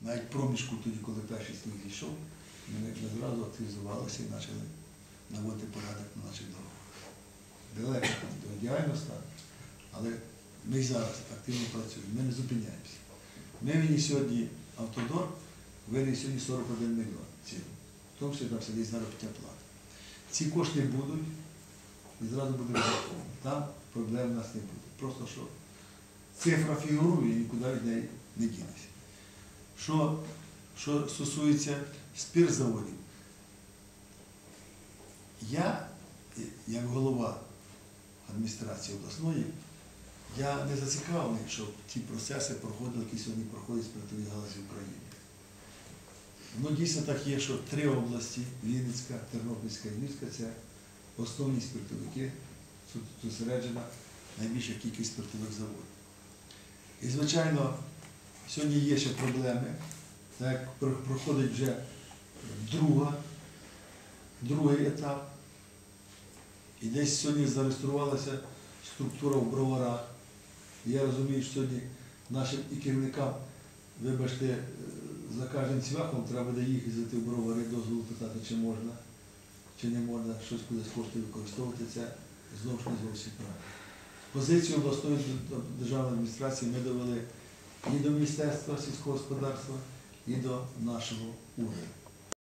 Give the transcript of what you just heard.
навіть проміжку тоді, коли перший сніг зійшов, ми, зразу активізувалися і почали наводити порядок на наших дорогах. Далеко до ідеального стану, але ми й зараз активно працюємо, ми не зупиняємося. Ми мені сьогодні автодор винен сьогодні 41 мільйон цілий. В тому числі там сидить заробітня плата. Ці кошти будуть і зразу буде розраховано. Там проблем у нас не буде. Просто що цифра фігурує і нікуди від неї не дінеться. Що, що стосується спіртзаводів, я, як голова адміністрації обласної, я не зацікавлений, щоб ті процеси проходили, які сьогодні проходять спиртові галузі в Україні. Воно дійсно так є, що три області Вінницька, Тернопільська і Львівська це основні спиртовики, тут зосереджена найбільша кількість спиртових заводів. І, звичайно, сьогодні є ще проблеми, так проходить вже друга, другий етап. І десь сьогодні зареєструвалася структура в броварах. Я розумію, що сьогодні нашим і керівникам, вибачте, е, за кожним цвяхом треба буде їхати в бровари, дозволу питати, чи можна, чи не можна щось кудись кошти використовувати. Це знову ж не зовсім правильно. Позицію обласної державної адміністрації ми довели і до Міністерства сільського господарства, і до нашого уряду.